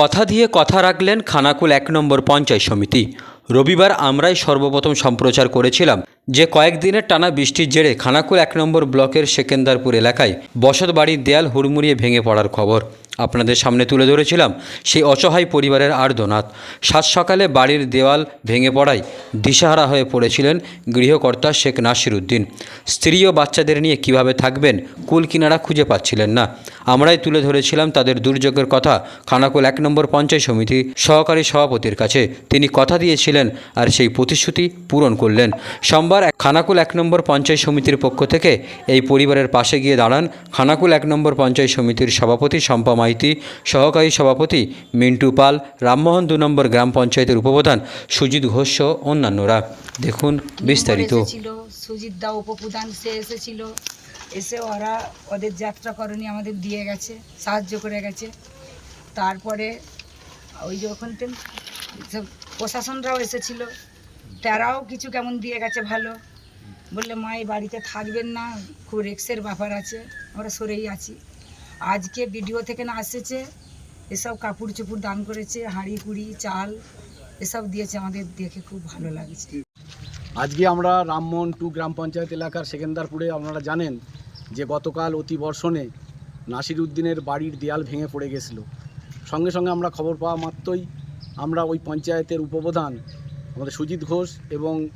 কথা দিয়ে কথা রাখলেন খানাকুল এক নম্বর পঞ্চায়েত সমিতি। রবিবার আমরাই সর্বপ্রথম সম্প্রচার করেছিলাম যে কয়েকদিনের টানা বৃষ্টির জেরে খানাকুল এক নম্বর ব্লকের সেকেন্দারপুর এলাকায় বসত বাড়ির দেয়াল হুড়মুড়িয়ে ভেঙে পড়ার খবর। আপনাদের সামনে তুলে ধরেছিলাম সেই অসহায় পরিবারের আর্দনাথ সাত সকালে বাড়ির দেওয়াল ভেঙে পড়ায় দিশাহারা হয়ে পড়েছিলেন গৃহকর্তা শেখ নাসির উদ্দিন স্ত্রী ও বাচ্চাদের নিয়ে কীভাবে থাকবেন কুল কিনারা খুঁজে পাচ্ছিলেন না। আমরাই তুলে ধরেছিলাম তাদের দুর্যোগের কথা। খানাকুল এক নম্বর পঞ্চায়েত সমিতি সহকারী সভাপতির কাছে তিনি কথা দিয়েছিলেন আর সেই প্রতিশ্রুতি পূরণ করলেন। সোমবার খানাকুল এক নম্বর পঞ্চায়েত সমিতির পক্ষ থেকে এই পরিবারের পাশে গিয়ে দাঁড়ান খানাকুল এক নম্বর পঞ্চায়েত সমিতির সভাপতি শম্পা মাইতি, সহকারী সভাপতি মিন্টু পাল, রামমোহন দু নম্বর গ্রাম পঞ্চায়েতের উপপ্রধান সুজিত ঘোষ সহ অন্যান্যরা। দেখুন বিস্তারিত। সুজিত দা, উপপ্রধান সে এসেছিল। এসে ওরা ওদের যাত্রা করণী আমাদের দিয়ে গেছে, সাহায্য করে গেছে। তারপরে ওই যে ওখান থেকে সব প্রশাসনরাও এসেছিল। তারাও কিছু কেমন দিয়ে গেছে ভালো। বললে, মা, এই বাড়িতে থাকবেন না, খুব রেক্সের ব্যাপার আছে, আমরা সরেই আছি। আজকে ভিডিও থেকে না এসেছে, এসব কাপড় চোপড় দান করেছে, হাঁড়ি, কুড়ি, চাল, এসব দিয়েছে, আমাদের দেখে খুব ভালো লাগছে। আজকে আমরা রামমোহন টু গ্রাম পঞ্চায়েত এলাকার সেকেন্দারপুরে, আপনারা জানেন যে গতকাল অতি বর্ষণে নাসির উদ্দিনের বাড়ির দেয়াল ভেঙে পড়ে গেছিল। সঙ্গে সঙ্গে আমরা খবর পাওয়া মাত্রই আমরা ওই পঞ্চায়েতের উপপ্রধান আমাদের সুজিত ঘোষ এবং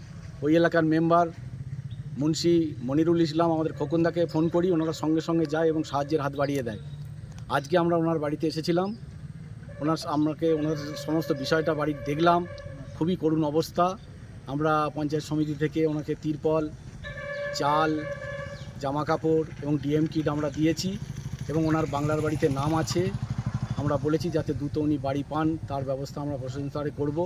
ওই এলাকার মেম্বার মুন্সি মনিরুল ইসলাম আমাদের খোকনদাকে ফোন করি, ওনারা সঙ্গে সঙ্গে যায় এবং সাহায্যের হাত বাড়িয়ে দেয়। আজকে আমরা ওনার বাড়িতে এসেছিলাম। ওনার আমাকে ওনার সমস্ত বিষয়টা বাড়ির দেখলাম। খুবই করুণ অবস্থা। আমরা পঞ্চায়েত সমিতি থেকে ওনাকে তিরপল, চাল জামা কাপড় এবং ডিএম কিট আমরা দিয়েছি এবং ওনার বাংলার বাড়িতে নাম আছে। আমরা বলেছি যাতে দ্রুত উনি বাড়ি পান, তার ব্যবস্থা আমরা প্রশাসন স্তরে করব।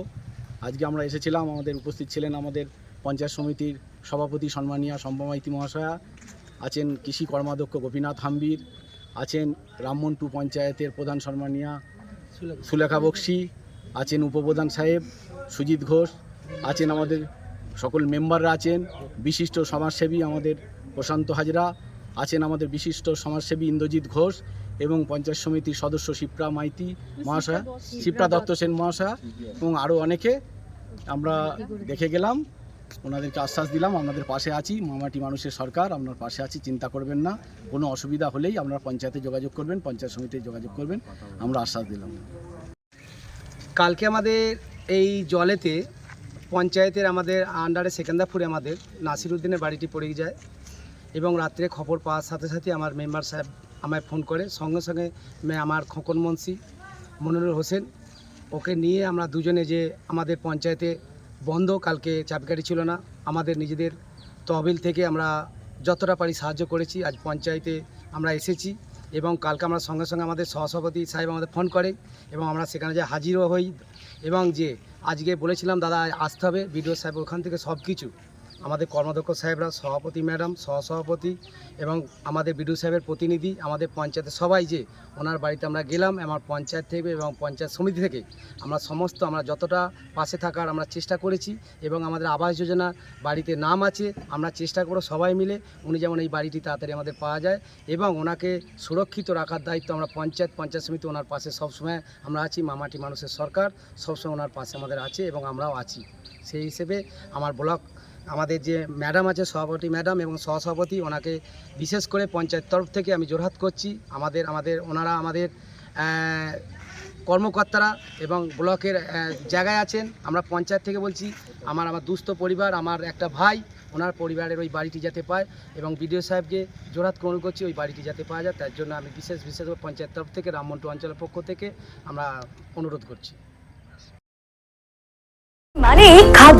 আজকে আমরা এসেছিলাম, আমাদের উপস্থিত ছিলেন আমাদের পঞ্চায়েত সমিতির সভাপতি সম্মানীয় সম্ভমাইতি মহাশয়া, আছেন কৃষি কর্মাধ্যক্ষ গোপীনাথ হাম্বির, আছেন রামমন্টু পঞ্চায়েতের প্রধান সম্মানীয় সুলেখা বক্সি, আছেন উপপ্রধান সাহেব সুজিত ঘোষ, আছেন আমাদের সকল মেম্বাররা আছেন, বিশিষ্ট সমাজসেবী আমাদের প্রশান্ত হাজরা আছেন আমাদের বিশিষ্ট সমাজসেবী ইন্দ্রজিৎ ঘোষ এবং পঞ্চায়েত সমিতির সদস্য শিপ্রা মাইতি মহাশয়া শিপ্রা দত্ত সেন মহাশয়া এবং আরও অনেকে আমরা দেখে গেলাম। ওনাদেরকে আশ্বাস দিলাম আপনাদের পাশে আছি মামাটি মানুষের সরকার আপনার পাশে আছি চিন্তা করবেন না। কোনো অসুবিধা হলেই আপনারা পঞ্চায়েতে যোগাযোগ করবেন পঞ্চায়েত সমিতিতে যোগাযোগ করবেন আমরা আশ্বাস দিলাম। কালকে আমাদের এই জলেতে পঞ্চায়েতের আমাদের আন্ডারে সেকেন্দারপুরে আমাদের নাসিরুদ্দিনের বাড়িটি পড়ে যায়। এবং রাত্রে খবর পাওয়ার সাথে সাথে আমার মেম্বার সাহেব আমায় ফোন করে। সঙ্গে সঙ্গে আমার খোকন মুন্সি মনিরুল হোসেন, ওকে নিয়ে আমরা দুজনে যে আমাদের পঞ্চায়েতে বন্ধ, কালকে চাবিকাঠি ছিল না, আমাদের নিজেদের তহবিল থেকে আমরা যতটা পারি সাহায্য করেছি, আজ পঞ্চায়েতে আমরা এসেছি এবং কালকে আমরা সঙ্গে সঙ্গে আমাদের সহসভাপতি সাহেব আমাদের ফোন করে এবং আমরা সেখানে যে হাজিরও হই এবং যে আজকে বলেছিলাম, দাদা আসতে হবে। বিডিও সাহেব ওখান থেকে সব কিছু আমাদের কর্মাধ্যক্ষ সাহেবরা, সভাপতি ম্যাডাম, সহসভাপতি এবং আমাদের বিডিও সাহেবের প্রতিনিধি, আমাদের পঞ্চায়েতের সবাই যে ওনার বাড়িতে আমরা গেলাম, আমার পঞ্চায়েত থেকে এবং পঞ্চায়েত সমিতি থেকে আমরা সমস্ত, আমরা যতটা পাশে থাকার আমরা চেষ্টা করেছি এবং আমাদের আবাস যোজনা বাড়িতে নাম আছে, আমরা চেষ্টা করব সবাই মিলে উনি যেমন এই বাড়িটি তাড়াতাড়ি আমাদের পাওয়া যায় এবং ওনাকে সুরক্ষিত রাখার দায়িত্ব আমরা পঞ্চায়েত পঞ্চায়েত সমিতি ওনার পাশে সবসময় আমরা আছি, মামাটি মানুষের সরকার সবসময় ওনার পাশে আমাদের আছে এবং আমরাও আছি। সেই হিসেবে আমার ব্লক আমাদের যে ম্যাডাম আছে, সভাপতি ম্যাডাম এবং সহসভাপতি, ওনাকে বিশেষ করে পঞ্চায়েত তরফ থেকে আমি জোরহাত করছি। আমাদের আমাদের, ওনারা আমাদের কর্মকর্তারা এবং ব্লকের জায়গায় আছেন। আমরা পঞ্চায়েত থেকে বলছি, আমার আমার দুস্থ পরিবার, আমার একটা ভাই, ওনার পরিবারের ওই বাড়িটি যাতে পায় এবং বিডিও সাহেবকে জোরহাত গ্রহণ করছি, ওই বাড়িটি যাতে পাওয়া যায়। তার জন্য আমি বিশেষ বিশেষ পঞ্চায়েত তরফ থেকে, রামমন্টু অঞ্চলের পক্ষ থেকে আমরা অনুরোধ করছি।